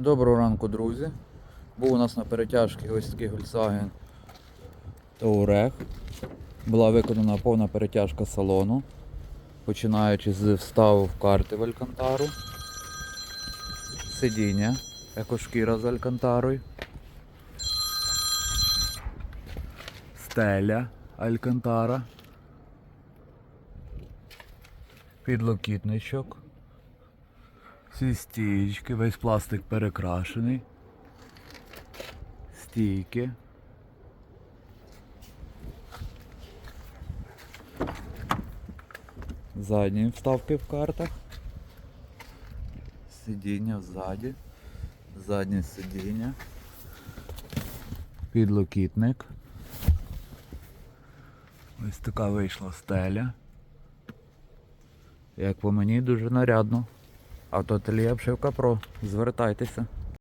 Доброго ранку, друзі. Був у нас на перетяжці ось такий Volkswagen Touareg. Була виконана повна перетяжка салону, починаючи з вставок карти в Алькантару, сидіння, екошкіра з Алькантарою, стеля Алькантара, підлокітничок. Всі стійки, весь пластик перекрашений. Стійки. Задні вставки в картах. Сидіння ззаді. Заднє сидіння. Підлокітник. Ось така вийшла стеля. Як по мені дуже нарядно. Автоательє Обшивка Про. Звертайтеся.